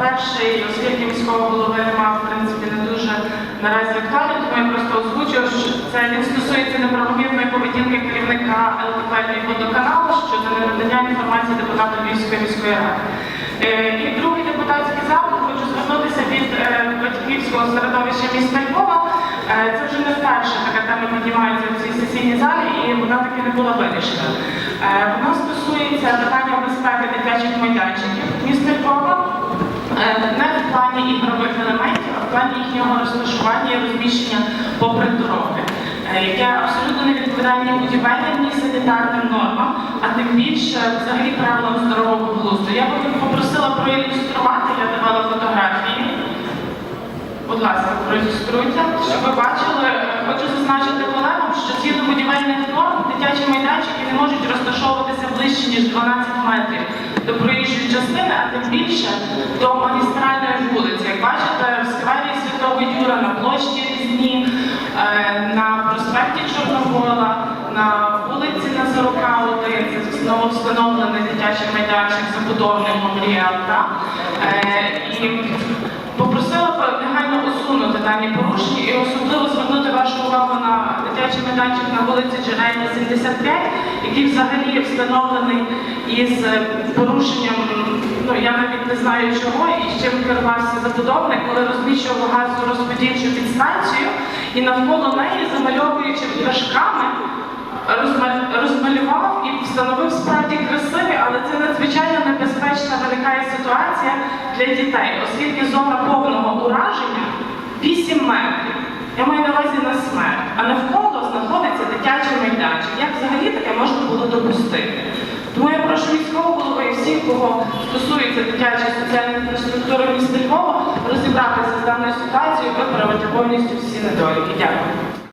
Перший, оскільки міського голови немає, в принципі, не дуже наразі актуальний, тому я просто озвучую, що це він стосується неправомірної поведінки керівника ЛКП водоканалу щодо ненадання інформації депутату Львівської міської ради. Е, І другий депутатський запит хочу звернутися від е, батьківського середовища міста Львова. Е, Це вже не вперше така тема піднімається в цій сесійній залі, і вона таки не була вирішена. Вона стосується питання безпеки дитячих плані ігрових елементів, а в плані їхнього розташування і розміщення попри дороги, е, яке абсолютно не відповідає будівельним, ні санітарним нормам, а тим більше взагалі правилам здорового глузду. Я би попросила проілюструвати, я давала фотографії. Будь ласка, проілюструйте, щоб ви бачили. Е, Хочу зазначити колегам, що згідно будівельних норм дитячі майданчики не можуть розташовуватися ближче, ніж 12 метрів до проїжджої частини, а тим більше до магістральної вулиці. Як бачите, в сквері Святого Юра, на площі Різні, е, на проспекті Чорновола, на вулиці Назарука 1, це знову встановлений дитячий майданчик забудовником Ріалта. І попросила б негайно усунути дані порушення. І особливо звернути вашу увагу на дитячий майданчик на вулиці Джерельна 75, який взагалі встановлений із е, порушенням, ну я навіть не знаю чого, і з чим керувався забудовник, коли розміщував газорозподільчу підстанцію і навколо неї, замальовуючи розма- розмалював і встановив справді красиві, але це надзвичайно небезпечна виникає ситуація для дітей, оскільки зона на смерть, а навколо знаходиться дитячий майданчик. Як взагалі таке можна було допустити? Тому я прошу міського голови і всіх, кого стосується дитячої соціальної інфраструктури міста Львова, розібратися з даною ситуацією і виправити повністю всі недоліки. Дякую.